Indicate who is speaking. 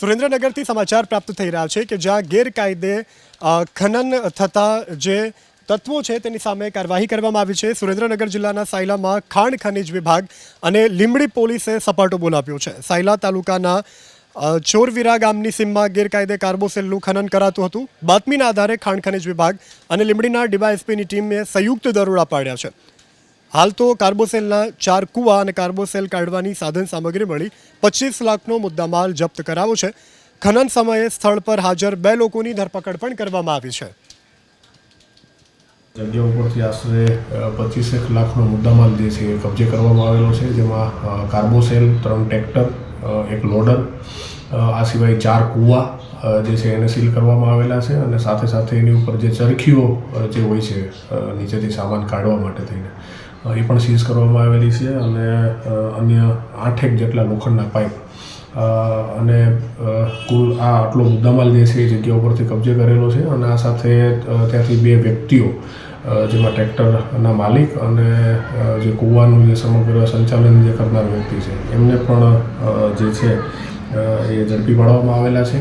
Speaker 1: સુરેન્દ્રનગરથી સમાચાર પ્રાપ્ત થઈ રહ્યા છે કે જ્યાં ગેરકાયદે ખનન થતા જે તત્વો છે તેની સામે કાર્યવાહી કરવામાં આવી છે. સુરેન્દ્રનગર જિલ્લાના સાયલામાં ખાણ ખનિજ વિભાગ અને લીંબડી પોલીસે સપાટો બોલાવ્યો છે. સાયલા તાલુકાના ચોરવીરા ગામની સીમમાં ગેરકાયદે કાર્બોસેલનું ખનન કરાતું હતું. બાતમીના આધારે ખાણ ખનિજ વિભાગ અને લીંબડીના ડીવાયએસપીની ટીમે સંયુક્ત દરોડા પાડ્યા છે. હાલ તો કાર્બોસેલના ચાર કુવા અને કાર્બોસેલ કાઢવાની સાધન સામગ્રી મળી. પચીસ લાખનો મુદ્દામાલ જપ્ત કરાયો છે. ખનન સમયે સ્થળ પર હાજર બે લોકોની ધરપકડ પણ કરવામાં આવી છે.
Speaker 2: જગ્યા ઉપરથી આશરે પચીસેક લાખનો મુદ્દામાલ જે છે એ કબજે કરવામાં આવેલો છે, જેમાં કાર્બોસેલ, ત્રણ ટ્રેક્ટર એક લોડર આ સિવાય ચાર કૂવા જે છે એને સીલ કરવામાં આવેલા છે અને સાથે સાથે એની ઉપર જે ચરખીઓ જે હોય છે નીચેથી સામાન કાઢવા માટે થઈને. એ પણ સીઝ કરવામાં આવેલી છે અને અન્ય આઠેક જેટલા લોખંડના પાઇપ. અને કુલ આ આટલો મુદ્દામાલ જે છે એ જગ્યા ઉપરથી કબજે કરેલો છે અને આ સાથે ત્યાંથી બે વ્યક્તિઓ જેમાં ટ્રેક્ટરના માલિક અને જે કૂવાનું જે સમગ્ર સંચાલન જે કરનાર વ્યક્તિ છે. એમને પણ જે છે એ ઝડપી પાડવામાં આવેલા છે.